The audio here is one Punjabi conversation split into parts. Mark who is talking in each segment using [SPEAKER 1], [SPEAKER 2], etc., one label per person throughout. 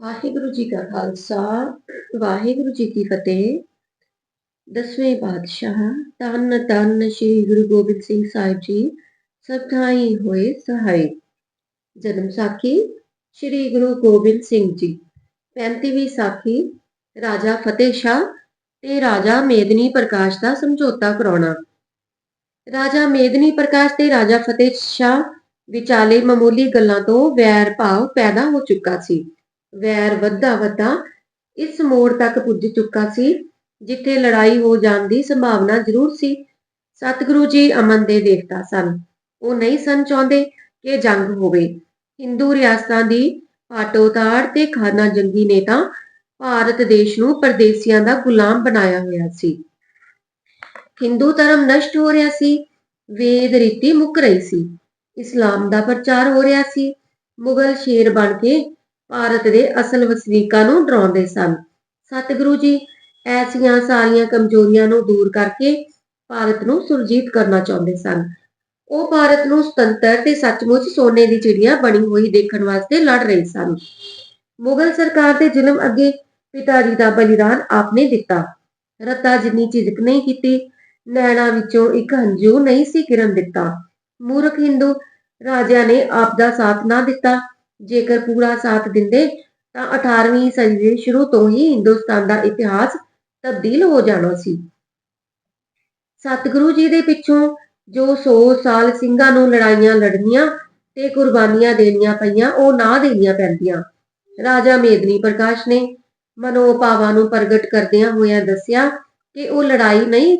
[SPEAKER 1] ਵਾਹਿਗੁਰੂ ਜੀ ਕਾ ਖਾਲਸਾ, ਵਾਹਿਗੁਰੂ ਜੀ ਕੀ ਫਤਿਹ। ਦਸਵੇਂ ਪਾਤਸ਼ਾਹ, ਧੰਨ ਧੰਨ ਸ੍ਰੀ ਗੁਰੂ ਗੋਬਿੰਦ ਸਿੰਘ ਸਾਹਿਬ ਜੀ, ਸਭ ਹੋਏ ਸਹਾਈ। ਜਨਮ ਸਾਖੀ, ਸ੍ਰੀ ਗੁਰੂ ਗੋਬਿੰਦ ਸਿੰਘ ਜੀ। 35ਵੀਂ ਸਾਖੀ, ਰਾਜਾ ਫਤਿਹ ਸ਼ਾਹ ਤੇ ਰਾਜਾ ਮੇਦਨੀ ਪ੍ਰਕਾਸ਼ ਦਾ ਸਮਝੌਤਾ ਕਰਾਉਣਾ। ਰਾਜਾ ਮੇਦਨੀ ਪ੍ਰਕਾਸ਼ ਤੇ ਰਾਜਾ ਫਤਿਹ ਸ਼ਾਹ ਵਿਚਾਲੇ ਮਾਮੂਲੀ ਗੱਲਾਂ ਤੋਂ ਵੈਰ ਭਾਵ ਪੈਦਾ ਹੋ ਚੁੱਕਾ ਸੀ। ਵੈਰ ਵੱਧਾ ਵੱਧਾ ਇਸ ਮੋੜ ਤੱਕ ਪੁੱਜ ਚੁੱਕਾ ਸੀ, ਜਿੱਥੇ ਲੜਾਈ ਹੋ ਜਾਣ ਦੀ ਸੰਭਾਵਨਾ ਜ਼ਰੂਰ ਸੀ। ਸਤਿਗੁਰੂ ਜੀ ਅਮਨ ਦੇ ਦੇਵਤਾ ਸਨ। ਉਹ ਨਹੀਂ ਸਨ ਚਾਹੁੰਦੇ ਕਿ ਜੰਗ ਹੋਵੇ। ਹਿੰਦੂ ਰਿਆਸਤਾਂ ਦੀ ਪਾਟੋਤਾੜ ਤੇ ਖਾਨਾ ਜੰਗੀ ਨੇ ਤਾਂ ਭਾਰਤ ਦੇਸ਼ ਨੂੰ ਪਰਦੇਸੀਆਂ ਦਾ ਗੁਲਾਮ ਬਣਾਇਆ ਹੋਇਆ ਸੀ। ਹਿੰਦੂ ਧਰਮ ਨਸ਼ਟ ਹੋ ਰਿਹਾ ਸੀ, ਵੇਦ ਰੀਤੀ ਮੁੱਕ ਰਹੀ ਸੀ। ਇਸਲਾਮ ਦਾ ਪ੍ਰਚਾਰ ਹੋ ਰਿਹਾ ਸੀ। ਮੁਗਲ ਸ਼ੇਰ ਬਣ ਕੇ ਭਾਰਤ ਦੇ ਅਸਲ ਵਸਨੀਕਾਂ ਨੂੰ ਡਰਾਉਂਦੇ ਸਨ। ਸਤਿਗੁਰੂ ਜੀ, ਐਸੀਆਂ ਸਾਰੀਆਂ ਕਮਜ਼ੋਰੀਆਂ ਨੂੰ ਦੂਰ ਕਰਕੇ ਭਾਰਤ ਨੂੰ ਸੁਰਜੀਤ ਕਰਨਾ ਚਾਹੁੰਦੇ ਸਨ। ਉਹ ਭਾਰਤ ਨੂੰ ਸੁਤੰਤਰ ਤੇ ਸੱਚਮੁੱਚ ਸੋਨੇ ਦੀ ਚਿੜੀਆ ਬਣੀ ਹੋਈ ਦੇਖਣ ਵਾਸਤੇ ਲੜ ਰਹੇ ਸਨ। ਮੁਗਲ ਸਰਕਾਰ ਦੇ ਜ਼ੁਲਮ ਅੱਗੇ ਪਿਤਾ ਜੀ ਦਾ ਬਲੀਦਾਨ ਆਪਨੇ ਦਿੱਤਾ। ਰਤਾ ਜਿੰਨੀ ਝਿਜਕ ਨਹੀਂ ਕੀਤੀ, ਨੈਣਾ ਵਿੱਚੋਂ ਇੱਕ ਹੰਝੂ ਨਹੀਂ ਸੀ ਕਿਰਨ ਦਿੱਤਾ। ਮੂਰਖ ਹਿੰਦੂ ਰਾਜਿਆਂ ਨੇ ਆਪ ਦਾ ਸਾਥ ਨਾ ਦਿੱਤਾ। ਜੇਕਰ ਪੂਰਾ ਸਾਥ ਦਿੰਦੇ, ਤਾਂ 18ਵੀਂ ਸਦੀ ਦੇ ਸ਼ੁਰੂ ਤੋਂ ਹੀ ਹਿੰਦੁਸਤਾਨ ਦਾ ਇਤਿਹਾਸ ਤਬਦੀਲ ਹੋ ਜਾਣਾ ਸੀ। ਸਤਿਗੁਰੂ ਜੀ ਦੇ ਪਿੱਛੋਂ ਜੋ 100 ਸਾਲ ਸਿੰਘਾਂ ਨੂੰ ਲੜਾਈਆਂ ਲੜਨੀਆਂ ਤੇ ਕੁਰਬਾਨੀਆਂ ਦੇਣੀਆਂ ਪਈਆਂ, ਉਹ ਨਾ ਦੇਣੀਆਂ ਪੈਂਦੀਆਂ। ਰਾਜਾ ਮੇਦਨੀ ਪ੍ਰਕਾਸ਼ ਨੇ ਮਨੋਭਾਵਾਂ ਨੂੰ ਪ੍ਰਗਟ ਕਰਦਿਆਂ ਹੋਇਆਂ ਦੱਸਿਆ ਕਿ ਉਹ ਲੜਾਈ ਨਹੀਂ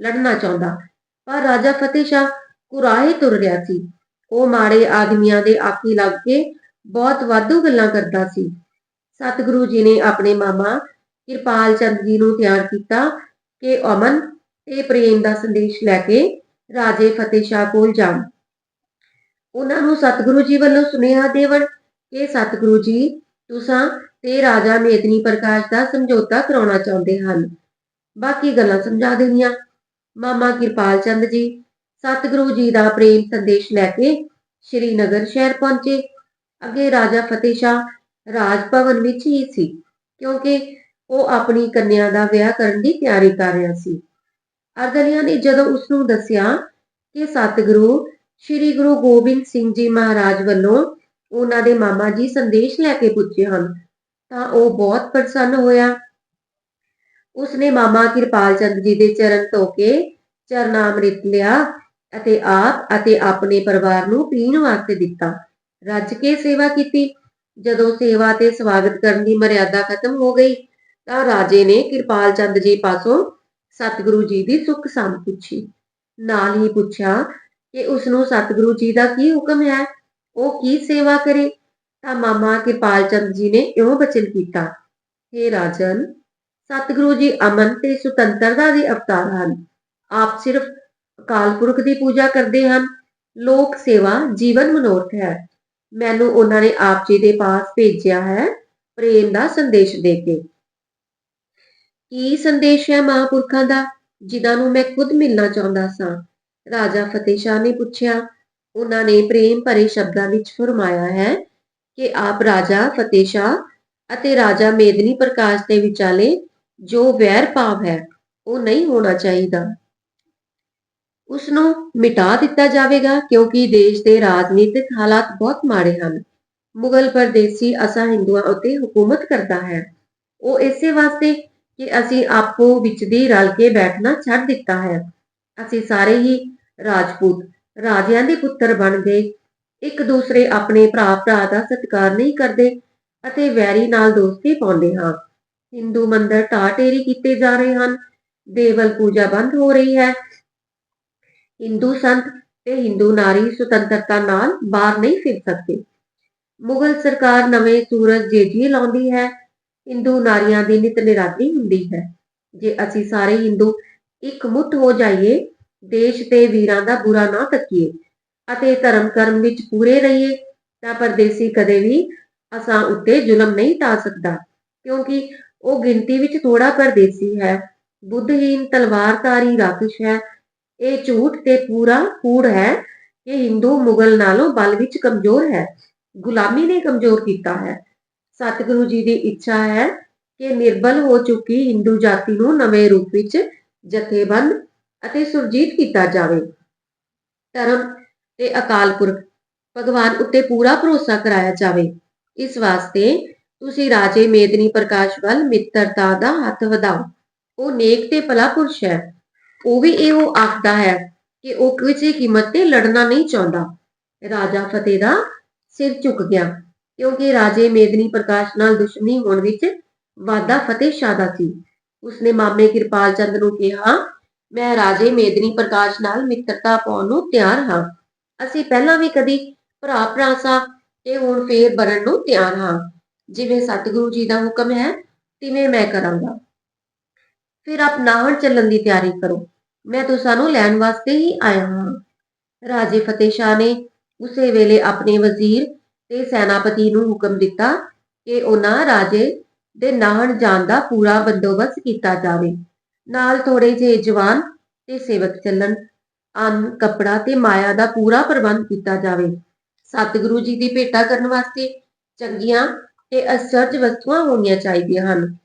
[SPEAKER 1] ਲੜਨਾ ਚਾਹੁੰਦਾ, ਪਰ ਰਾਜਾ ਫਤਿਹ ਸ਼ਾਹ ਕੁਰਾਹੇ ਤੁਰ ਰਿਹਾ ਸੀ। ਉਹ ਮਾੜੇ ਆਦਮੀਆਂ ਦੇ ਆਖੀ ਲੱਗ ਕੇ ਬਹੁਤ ਵਾਧੂ ਗੱਲਾਂ ਕਰਦਾ ਸੀ। ਸਤਿਗੁਰੂ ਜੀ ਨੇ ਆਪਣੇ ਮਾਮਾ ਕਿਰਪਾਲ ਚੰਦ ਜੀ ਨੂੰ ਤਿਆਰ ਕੀਤਾ ਕਿ ਅਮਨ ਤੇ ਪ੍ਰੇਮ ਦਾ ਸੰਦੇਸ਼ ਲੈ ਕੇ ਰਾਜੇ ਫਤਿਹ ਸ਼ਾਹ ਕੋਲ ਜਾਣ। ਉਹਨਾਂ ਨੂੰ ਸਤਿਗੁਰੂ ਜੀ ਵੱਲੋਂ ਸੁਨੇਹਾ ਦੇਵਣ ਕਿ, ਸਤਿਗੁਰੂ ਜੀ, ਤੁਸਾਂ ਤੇ ਰਾਜਾ ਮੇਦਨੀ ਪ੍ਰਕਾਸ਼ ਦਾ ਸਮਝੌਤਾ ਕਰਾਉਣਾ ਚਾਹੁੰਦੇ ਹਨ। ਬਾਕੀ ਗੱਲਾਂ ਸਮਝਾ ਦੇਣੀਆਂ। ਮਾਮਾ ਕਿਰਪਾਲ ਚੰਦ ਜੀ ਸਤਿਗੁਰੂ ਜੀ ਦਾ ਪ੍ਰੇਮ ਸੰਦੇਸ਼ ਲੈ ਕੇ ਸ਼੍ਰੀਨਗਰ ਸ਼ਹਿਰ ਪਹੁੰਚੇ। ਅੱਗੇ ਰਾਜਾ ਫਤਿਹ ਸ਼ਾਹ ਰਾਜ ਭਵਨ ਵਿੱਚ ਹੀ ਸੀ, ਕਿਉਂਕਿ ਉਹ ਆਪਣੀ ਕੰਨਿਆ ਦਾ ਵਿਆਹ ਕਰਨ ਦੀ ਤਿਆਰੀ ਕਰ ਰਿਹਾ ਸੀ। ਅਰਦਲੀਆਂ ਨੇ ਜਦੋਂ ਉਸ ਨੂੰ ਦੱਸਿਆ ਕਿ ਸਤਿਗੁਰੂ ਸ੍ਰੀ ਗੁਰੂ ਗੋਬਿੰਦ ਸਿੰਘ ਜੀ ਮਹਾਰਾਜ ਵੱਲੋਂ ਉਹਨਾਂ ਦੇ ਮਾਮਾ ਜੀ ਸੰਦੇਸ਼ ਲੈ ਕੇ ਪੁੱਜੇ ਹਨ, ਤਾਂ ਉਹ ਬਹੁਤ ਪ੍ਰਸੰਨ ਹੋਇਆ। ਉਸਨੇ ਮਾਮਾ ਕਿਰਪਾਲ ਚੰਦ ਜੀ ਦੇ ਚਰਨ ਧੋ ਕੇ ਚਰਨਾਮ੍ਰਿਤ ਲਿਆ ਅਤੇ ਆਪ ਅਤੇ ਆਪਣੇ ਪਰਿਵਾਰ ਨੂੰ ਪੀਣ ਵਾਸਤੇ ਦਿੱਤਾ। ਰੱਜ ਕੇ ਸੇਵਾ ਕੀਤੀ। ਜਦੋਂ ਸੇਵਾ ਤੇ ਸਵਾਗਤ ਕਰਨ ਦੀ ਮਰਿਆਦਾ ਖਤਮ ਹੋ ਗਈ, ਤਾਂ ਰਾਜੇ ਨੇ ਕਿਰਪਾਲ ਚੰਦ ਜੀ ਪਾਸੋਂ ਸਤਿਗੁਰੂ ਜੀ ਦੀ ਸੁੱਖ ਸੰਦ ਪੁੱਛੀ। ਨਾਲ ਹੀ ਪੁੱਛਿਆ ਕਿ ਉਸ ਨੂੰ ਸਤਿਗੁਰੂ ਜੀ ਦਾ ਕੀ ਹੁਕਮ ਹੈ? ਉਹ ਕੀ ਸੇਵਾ ਕਰੇ? ਤਾਂ ਮਾਮਾ ਕਿਰਪਾਲ ਚੰਦ ਜੀ ਨੇ ਇਉਂ ਬਚਨ ਕੀਤਾ हे ਰਾਜਨ, ਸਤਿਗੁਰੂ ਜੀ ਅਮਨ ਤੇ ਸੁਤੰਤਰਤਾ ਦੇ ਅਵਤਾਰ ਹਨ। ਆਪ ਸਿਰਫ ਅਕਾਲ ਪੁਰਖ ਦੀ ਪੂਜਾ ਕਰਦੇ ਹਨ। ਲੋਕ ਸੇਵਾ ਜੀਵਨ ਮਨੋਰਥ ਹੈ। ਮੈਨੂੰ ਉਹਨਾਂ ਨੇ ਆਪ ਜੀ ਦੇ ਪਾਸ ਭੇਜਿਆ ਹੈ ਪ੍ਰੇਮ ਦਾ ਸੰਦੇਸ਼ ਦੇ ਕੇ। ਕੀ ਸੰਦੇਸ਼ ਹੈ ਮਹਾਂਪੁਰਖਾਂ ਦਾ, ਜਿਨ੍ਹਾਂ ਨੂੰ ਮੈਂ ਖੁਦ ਮਿਲਣਾ ਚਾਹੁੰਦਾ ਸਾਂ? ਰਾਜਾ ਫਤਿਹ ਸ਼ਾਹ ਨੇ ਪੁੱਛਿਆ, ਉਹਨਾਂ ਨੇ ਪ੍ਰੇਮ ਭਰੇ ਸ਼ਬਦਾਂ ਵਿੱਚ ਫਰਮਾਇਆ ਹੈ ਕਿ ਆਪ ਰਾਜਾ ਫਤਿਹ ਸ਼ਾਹ ਅਤੇ ਰਾਜਾ ਮੇਦਨੀ ਪ੍ਰਕਾਸ਼ ਦੇ ਵਿਚਾਲੇ ਜੋ ਵੈਰ ਭਾਵ ਹੈ, ਉਹ ਨਹੀਂ ਹੋਣਾ ਚਾਹੀਦਾ। ਉਸ ਨੂੰ ਮਿਟਾ ਦਿੱਤਾ ਜਾਵੇਗਾ ਕਿਉਂਕਿ ਦੇਸ਼ ਦੇ ਰਾਜਨੀਤਿਕ ਹਾਲਾਤ ਬਹੁਤ ਮਾੜੇ ਹਨ। ਮੁਗਲ ਪਰਦੇਸੀ ਅਸਾਂ ਹਿੰਦੂਆਂ ਉੱਤੇ ਹਕੂਮਤ ਕਰਦਾ ਹੈ। ਉਹ ਇਸੇ ਵਾਸਤੇ ਕਿ ਅਸੀਂ ਆਪੋ ਵਿੱਚ ਦੀ ਰਲ ਕੇ ਬੈਠਣਾ ਛੱਡ ਦਿੱਤਾ ਹੈ। ਅਸੀਂ ਸਾਰੇ ਹੀ ਰਾਜਪੂਤ, ਰਾਜਿਆਂ ਦੇ ਪੁੱਤਰ ਬਣ ਗਏ। ਇੱਕ ਦੂਸਰੇ ਆਪਣੇ ਭਰਾ ਭਰਾ ਦਾ ਸਤਿਕਾਰ ਨਹੀਂ ਕਰਦੇ ਅਤੇ ਵੈਰੀ ਨਾਲ ਦੋਸਤੀ ਪਾਉਂਦੇ ਹਾਂ। ਹਿੰਦੂ ਮੰਦਰ ਟਾਟੇਰੀ ਕੀਤੇ ਜਾ ਰਹੇ ਹਨ। ਦੇਵਲ ਪੂਜਾ ਬੰਦ ਹੋ ਰਹੀ ਹੈ। ਹਿੰਦੂ ਸੰਤ ਤੇ ਹਿੰਦੂ ਨਾਰੀ ਸੁਤੰਤਰਤਾ ਨਾਲ ਬਾਹਰ ਨਹੀਂ ਫਿਰ ਸਕਦੇ। ਮੁਗਲ ਸਰਕਾਰ ਨਵੇਂ ਸੂਰਜ ਜੇਜੀ ਲਾਉਂਦੀ ਹੈ। ਹਿੰਦੂ ਨਾਰੀਆਂ ਦੀ ਨਿਤ ਨਿਰਾਦਰੀ ਹੁੰਦੀ ਹੈ। ਜੇ ਅਸੀਂ ਸਾਰੇ ਹਿੰਦੂ ਇੱਕ ਮੁੱਠ ਹੋ ਜਾਈਏ, ਦੇਸ਼ ਤੇ ਵੀਰਾਂ ਦਾ ਬੁਰਾ ਨਾ ਤੱਕੀਏ ਅਤੇ ਧਰਮ ਕਰਮ ਵਿੱਚ ਪੂਰੇ ਰਹੀਏ, ਤਾਂ ਪਰਦੇਸੀ ਕਦੇ ਵੀ ਅਸਾਂ ਉੱਤੇ ਜ਼ੁਲਮ ਨਹੀਂ ਢਾ ਸਕਦਾ, ਕਿਉਂਕਿ ਉਹ ਗਿਣਤੀ ਵਿੱਚ ਥੋੜਾ ਪਰਦੇਸੀ ਹੈ। ਬੁੱਧਹੀਨ ਤਲਵਾਰਧਾਰੀ ਰਾਖਸ਼ ਹੈ। ਇਹ ਝੂਠ ਤੇ ਪੂਰਾ ਕੂੜ ਹੈ ਕਿ ਹਿੰਦੂ ਮੁਗਲ ਨਾਲੋਂ ਬਲ ਵਿੱਚ ਕਮਜ਼ੋਰ ਹੈ। ਗੁਲਾਮੀ ਨੇ ਕਮਜ਼ੋਰ ਕੀਤਾ ਹੈ। ਸਤਿਗੁਰੂ ਜੀ ਦੀ ਇੱਛਾ ਹੈ ਕਿ ਨਿਰਬਲ ਹੋ ਚੁੱਕੀ ਹਿੰਦੂ ਜਾਤੀ ਨੂੰ ਨਵੇਂ ਰੂਪ ਵਿੱਚ ਜਥੇਬੰਦ ਅਤੇ ਸੁਰਜੀਤ ਕੀਤਾ ਜਾਵੇ। ਧਰਮ ਤੇ ਅਕਾਲ ਪੁਰਖ, ਭਗਵਾਨ ਉੱਤੇ ਪੂਰਾ ਭਰੋਸਾ ਕਰਾਇਆ ਜਾਵੇ। ਇਸ ਵਾਸਤੇ ਤੁਸੀਂ ਰਾਜੇ ਮੇਦਨੀ ਪ੍ਰਕਾਸ਼ ਵੱਲ ਮਿੱਤਰਤਾ ਦਾ ਹੱਥ ਵਧਾਓ। ਉਹ ਨੇਕ ਤੇ ਭਲਾ ਪੁਰਸ਼ ਹੈ। ਉਹ ਵੀ ਇਹੋ ਆਖਦਾ ਹੈ ਕਿ ਉਹ ਕਿਸੇ ਕੀਮਤ ਤੇ ਲੜਨਾ ਨਹੀਂ ਚਾਹੁੰਦਾ। ਰਾਜਾ ਫਤਿਹ ਦਾ ਸਿਰ ਝੁਕ ਗਿਆ, ਕਿਉਂਕਿ ਰਾਜੇ ਮੇਦਨੀ ਪ੍ਰਕਾਸ਼ ਨਾਲ ਦੁਸ਼ਮਣੀ ਹੋਣ ਵਿੱਚ ਵਾਦਾ ਫਤਿਹ ਸ਼ਾਹ ਦਾ ਸੀ। ਉਸਨੇ ਮਾਮੇ ਕਿਰਪਾਲ ਚੰਦ ਨੂੰ ਕਿਹਾ, ਮੈਂ ਰਾਜੇ ਮੇਦਨੀ ਪ੍ਰਕਾਸ਼ ਨਾਲ ਮਿੱਤਰਤਾ ਪਾਉਣ ਨੂੰ ਤਿਆਰ ਹਾਂ। ਅਸੀਂ ਪਹਿਲਾਂ ਵੀ ਕਦੀ ਭਰਾ ਭਰਾ ਸਾਂ ਤੇ ਹੁਣ ਫੇਰ ਬਣਨ ਨੂੰ ਤਿਆਰ ਹਾਂ। ਜਿਵੇਂ ਸਤਿਗੁਰੂ ਜੀ ਦਾ ਹੁਕਮ ਹੈ, ਤਿਵੇਂ ਮੈਂ ਕਰਾਂਗਾ। ਫਿਰ ਆਪ ਨਾਹਣ ਚੱਲਣ ਦੀ ਤਿਆਰੀ ਕਰੋ। ਮੈਂ ਤੁਸਾਂ ਲੈਣ ਵਾਸਤੇ ਹੀ ਆਇਆ ਹਾਂ। ਰਾਜੇ ਫਤਿਹ ਸ਼ਾਹ ਨੇ ਉਸੇ ਵੇਲੇ ਆਪਣੇ ਵਜ਼ੀਰ ਤੇ ਸੈਨਾਪਤੀ ਨੂੰ ਹੁਕਮ ਦਿੱਤਾ ਕਿ ਉਹਨਾਂ ਰਾਜੇ ਦੇ ਨਾਹਣ ਜਾਣ ਦਾ ਪੂਰਾ ਬੰਦੋਬਸਤ ਕੀਤਾ ਜਾਵੇ। ਨਾਲ ਥੋੜੇ ਜਿਹੇ ਜਵਾਨ ਤੇ ਸੇਵਕ ਚੱਲਣ, ਅੰਨ, ਕੱਪੜਾ ਤੇ ਮਾਇਆ ਦਾ ਪੂਰਾ ਪ੍ਰਬੰਧ ਕੀਤਾ ਜਾਵੇ। ਸਤਿਗੁਰੂ ਜੀ ਦੀ ਭੇਟਾ ਕਰਨ ਵਾਸਤੇ ਚੰਗੀਆਂ ਤੇ ਅਸਰਜ ਵਸਤੂਆਂ ਹੋਣੀਆਂ ਚਾਹੀਦੀਆਂ ਹਨ।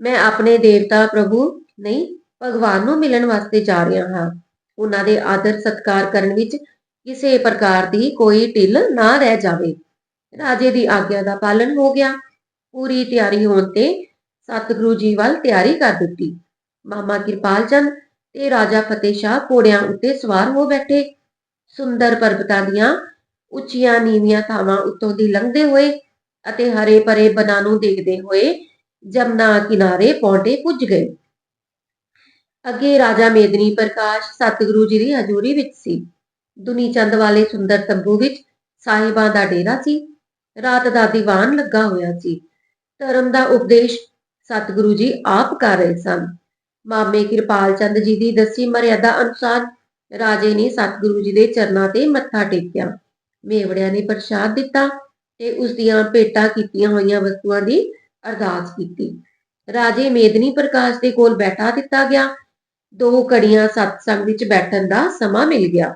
[SPEAKER 1] ਮੈਂ ਆਪਣੇ ਦੇਵਤਾ ਪ੍ਰਭੂ ਨਹੀਂ, ਭਗਵਾਨ ਨੂੰ ਮਿਲਣ ਵਾਸਤੇ ਜਾ ਰਿਹਾ ਹਾਂ। ਉਹਨਾਂ ਦੇ ਆਦਰ ਸਤਕਾਰ ਕਰਨ ਵਿੱਚ ਕਿਸੇ ਪ੍ਰਕਾਰ ਦੀ ਕੋਈ ਢਿੱਲ ਨਾ ਰਹਿ ਜਾਵੇ। ਰਾਜੇ ਦੀ ਆਗਿਆ ਦਾ ਪਾਲਣ ਹੋ ਗਿਆ। ਪੂਰੀ ਤਿਆਰੀ ਹੋਣ ਤੇ ਸਤਿਗੁਰੂ ਜੀ ਵੱਲ ਤਿਆਰੀ ਕਰ ਦਿੱਤੀ। ਮਾਮਾ ਕਿਰਪਾਲ ਚੰਦ ਤੇ ਰਾਜਾ ਫਤਿਹ ਸ਼ਾਹ ਘੋੜਿਆਂ ਉੱਤੇ ਸਵਾਰ ਹੋ ਬੈਠੇ। ਸੁੰਦਰ ਪਰਬਤਾਂ ਦੀਆਂ ਉੱਚੀਆਂ ਨੀਵੀਆਂ ਥਾਵਾਂ ਉੱਤੋਂ ਦੀ ਲੰਘਦੇ ਹੋਏ ਅਤੇ ਹਰੇ ਭਰੇ ਬਨਾਂ ਨੂੰ ਦੇਖਦੇ ਹੋਏ ਜਮਨਾ ਕਿਨਾਰੇ ਪਹੁੰਚੇ ਪੁੱਜ ਗਏ। ਅੱਗੇ ਰਾਜਾ ਮੇਦਨੀ ਪ੍ਰਕਾਸ਼ ਸਤਿਗੁਰੂ ਜੀ ਦੀ ਹਜ਼ੂਰੀ ਵਿੱਚ ਸੀ। ਦੁਨੀ ਚੰਦ ਵਾਲੇ ਸੁੰਦਰ ਤੰਬੂ ਵਿੱਚ ਸਾਹਿਬਾਂ ਦਾ ਡੇਰਾ ਸੀ। ਰਾਤ ਦਾ ਦੀਵਾਨ ਲੱਗਾ ਹੋਇਆ ਸੀ। ਧਰਮ ਦਾ ਉਪਦੇਸ਼ ਸਤਿਗੁਰੂ ਜੀ ਆਪ ਕਰ ਰਹੇ ਸਨ। ਮਾਮੇ ਕਿਰਪਾਲ ਚੰਦ ਜੀ ਦੀ ਦੱਸੀ ਮਰਿਆਦਾ ਅਨੁਸਾਰ ਰਾਜੇ ਨੇ ਸਤਿਗੁਰੂ ਜੀ ਦੇ ਚਰਨਾਂ ਤੇ ਮੱਥਾ ਟੇਕਿਆ। ਮੇਵੜਿਆਂ ਨੇ ਪ੍ਰਸ਼ਾਦ ਦਿੱਤਾ ਤੇ ਉਸ ਦੀਆਂ ਭੇਟਾਂ ਕੀਤੀਆਂ ਹੋਈਆਂ ਵਸਤੂਆਂ ਦੀ ਅਰਦਾਸ ਕੀਤੀ। ਰਾਜੇ ਮੇਦਨੀ ਪ੍ਰਕਾਸ਼ ਦੇ ਕੋਲ ਬੈਠਾ ਦਿੱਤਾ ਗਿਆ। ਦੋ ਕੜੀਆਂ ਸਤਸੰਗ ਵਿੱਚ ਬੈਠਣ ਦਾ ਸਮਾਂ ਮਿਲ ਗਿਆ।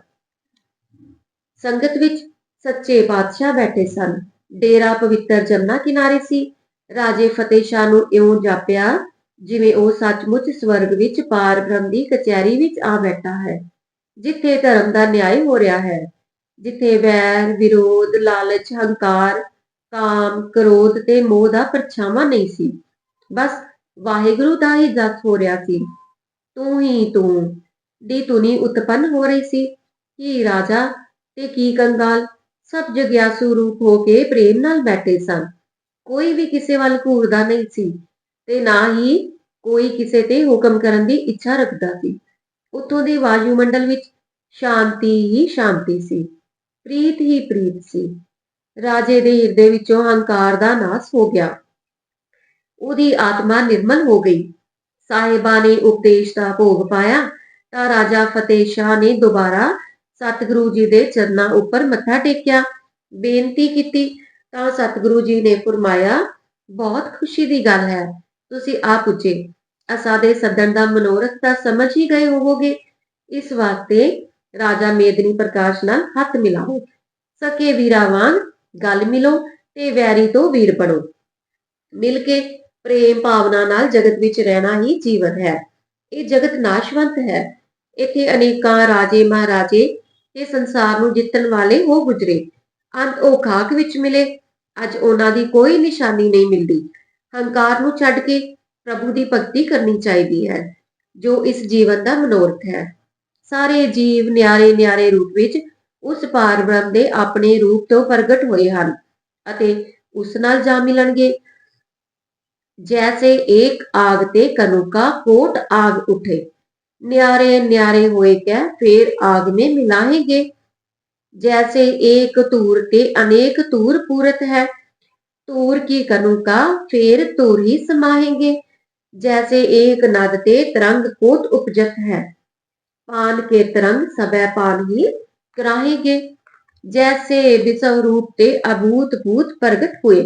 [SPEAKER 1] ਸੰਗਤ ਵਿੱਚ ਸੱਚੇ ਪਾਤਸ਼ਾਹ ਬੈਠੇ ਸਨ। ਡੇਰਾ ਪਵਿੱਤਰ ਜਮਨਾ ਕਿਨਾਰੇ ਸੀ। ਰਾਜੇ ਫਤਿਹ ਸ਼ਾਹ ਨੂੰ ਇਉਂ ਜਾਪਿਆ, ਜਿਵੇਂ ਉਹ ਸੱਚਮੁੱਚ ਸਵਰਗ ਵਿੱਚ ਪਾਰ ਬ੍ਰਹਮ ਦੀ ਕਚਹਿਰੀ ਵਿੱਚ ਆ ਬੈਠਾ ਹੈ, ਜਿੱਥੇ ਧਰਮ ਦਾ ਨਿਆਂ ਹੋ ਰਿਹਾ ਹੈ, ਜਿੱਥੇ ਵੈਰ, ਵਿਰੋਧ, ਲਾਲਚ, ਹੰਕਾਰ ਕਾਮ, ਕ੍ਰੋਧ ਤੇ ਮੋਹ ਦਾ ਪਰਛਾਵਾਂ ਨਹੀਂ ਸੀ। ਬਸ ਵਾਹਿਗੁਰੂ ਦਾ ਹੀ ਜਸ ਹੋ ਰਿਹਾ ਸੀ। ਤੂੰ ਹੀ ਤੂੰ। ਦੀ ਧੁਨੀ ਉਤਪੰਨ ਹੋ ਰਹੀ ਸੀ। ਕੀ ਰਾਜਾ ਤੇ ਕੀ ਕੰਗਾਲ ਸਭ ਜਗਿਆਸੂ ਰੂਪ ਹੋ ਕੇ ਪ੍ਰੇਮ ਨਾਲ ਬੈਠੇ ਸਨ। ਕੋਈ ਵੀ ਕਿਸੇ ਵੱਲ ਘੂਰਦਾ ਨਹੀਂ ਸੀ ਤੇ ਨਾ ਹੀ ਕੋਈ ਕਿਸੇ ਤੇ ਹੁਕਮ ਕਰਨ ਦੀ ਇੱਛਾ ਰੱਖਦਾ ਸੀ। ਉੱਥੋਂ ਦੇ ਵਾਯੂਮੰਡਲ ਵਿੱਚ ਸ਼ਾਂਤੀ ਹੀ ਸ਼ਾਂਤੀ ਸੀ। ਪ੍ਰੀਤ ਹੀ ਪ੍ਰੀਤ ਸੀ। ਰਾਜੇ ਦੇ ਹਿਰਦੇ ਵਿੱਚੋਂ ਹੰਕਾਰ ਦਾ ਨਾਸ ਹੋ ਗਿਆ। ਉਹਦੀ ਆਤਮਾ ਨਿਰਮਲ ਹੋ ਗਈ। ਸਾਹਿਬਾਂ ਨੇ ਉਪਦੇਸ਼ ਦਾ ਭੋਗ ਪਾਇਆ ਤਾਂ ਰਾਜਾ ਫਤਿਹ ਸ਼ਾਹ ਨੇ ਦੁਬਾਰਾ ਸਤਿਗੁਰੂ ਜੀ ਦੇ ਚਰਨਾਂ ਉੱਪਰ ਮੱਥਾ ਟੇਕਿਆ। ਬੇਨਤੀ ਕੀਤੀ ਤਾਂ ਸਤਿਗੁਰੂ ਜੀ ਨੇ ਫਰਮਾਇਆ, ਬਹੁਤ ਖੁਸ਼ੀ ਦੀ ਗੱਲ ਹੈ। ਤੁਸੀਂ ਆ ਪੁੱਛੇ ਅਸਾਂ ਦੇ ਸੱਦਣ ਦਾ ਮਨੋਰਥ ਤਾਂ ਸਮਝ ਹੀ ਗਏ ਹੋਵੋਗੇ। ਇਸ ਵਾਸਤੇ ਰਾਜਾ ਮੇਦਨੀ ਪ੍ਰਕਾਸ਼ ਨਾਲ ਹੱਥ ਮਿਲਾਓ। ਸਕੇ ਵੀਰਾਂ ਵਾਂਗ ਗੱਲ ਮਿਲੋ ਤੇ ਵੈਰੀ ਤੋਂ ਵੀਰ ਬਣੋ। ਮਿਲ ਕੇ ਪ੍ਰੇਮ ਭਾਵਨਾ ਨਾਲ ਜਗਤ ਵਿੱਚ ਰਹਿਣਾ ਹੀ ਜੀਵਨ ਹੈ। ਇਹ ਜਗਤ ਨਾਸ਼ਵੰਤ ਹੈ। ਇੱਥੇ ਅਨੇਕਾਂ ਰਾਜੇ ਮਹਾਰਾਜੇ ਤੇ ਸੰਸਾਰ ਨੂੰ ਜਿੱਤਣ ਵਾਲੇ ਹੋ ਗੁਜਰੇ। ਅੰਤ ਉਹ ਖਾਕ ਵਿੱਚ ਮਿਲੇ। ਅੱਜ ਉਹਨਾਂ ਦੀ ਕੋਈ ਨਿਸ਼ਾਨੀ ਨਹੀਂ ਮਿਲਦੀ। ਹੰਕਾਰ ਨੂੰ ਛੱਡ ਕੇ ਪ੍ਰਭੂ ਦੀ ਭਗਤੀ ਕਰਨੀ ਚਾਹੀਦੀ ਹੈ, ਜੋ ਇਸ ਜੀਵਨ ਦਾ ਮਨੋਰਥ ਹੈ। ਸਾਰੇ ਜੀਵ ਨਿਆਰੇ ਨਿਆਰੇ ਰੂਪ ਵਿੱਚ ਉਸ ਪਾਰ ਬ੍ਰਹਮ ਦੇ ਆਪਣੇ ਰੂਪ ਤੋਂ ਪ੍ਰਗਟ ਹੋਏ ਹਨ ਅਤੇ ਉਸ ਨਾਲ ਜਾ ਮਿਲਣਗੇ ਜੈਸੇ ਏਕ ਆਗ ਤੇ ਕਨੁਕਾ ਕੋਟ ਆਗ ਉਠੇ न्यारे न्यारे होए क्या फिर आग में मिलाएंगे जैसे एक तूर के अनेक तूर पूरत है तूर की कनु का फिर तूर ही समाएंगे जैसे एक नद ते तरंग कोट उपजत है पान के तरंग सबे पान ही कराहेंगे जैसे विषव रूप ते अभूत भूत प्रगट हुए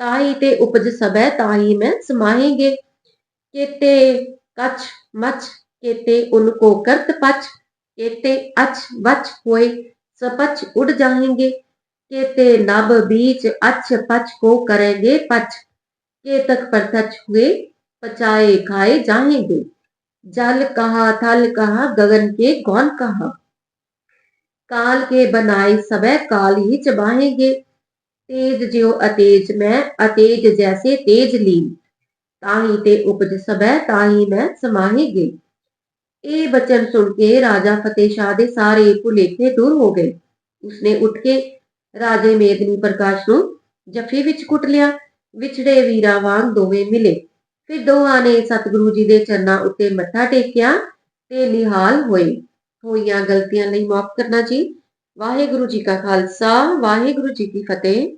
[SPEAKER 1] ताही ते उपज सबे ताही में समाएंगे केते कछ मच केते उनको करत पच केते अच बच हुए सपच उड़ जाएंगे केते नभ बीच अछ पछ को करेंगे पछ के तक परतच हुए पचाए खाए जाएंगे जल कहा थल कहा गगन के कौन कहा काल के बनाए सबे काल ही चबाएंगे तेज ज्यो अतेज मैं अतेज जैसे तेज लीन ताही ते उपज सबै ताही मैं समाहेगे ਇਹ ਬਚਨ ਸੁਣ ਕੇ ਰਾਜਾ ਫਤਿਹ ਸ਼ਾਹ ਦੇ ਸਾਰੇ ਭੁਲੇਖੇ ਦੂਰ ਹੋ ਗਏ ਉਸਨੇ ਉੱਠ ਕੇ ਰਾਜੇ ਮੇਦਨੀ ਪ੍ਰਕਾਸ਼ ਨੂੰ ਜੱਫੀ ਵਿੱਚ ਕੁੱਟ ਲਿਆ ਵਿਛੜੇ ਵੀਰਾਂ ਵਾਂਗ ਦੋਵੇਂ ਮਿਲੇ ਫਿਰ ਦੋਹਾਂ ਨੇ ਸਤਿਗੁਰੂ ਜੀ ਦੇ ਚਰਨਾਂ ਉੱਤੇ ਮੱਥਾ ਟੇਕਿਆ ਤੇ ਨਿਹਾਲ ਹੋਏ ਹੋਈਆਂ ਗਲਤੀਆਂ ਲਈ ਮਾਫ ਕਰਨਾ ਜੀ। ਵਾਹਿਗੁਰੂ ਜੀ ਕਾ ਖਾਲਸਾ ਵਾਹਿਗੁਰੂ ਜੀ ਕੀ ਫਤਿਹ।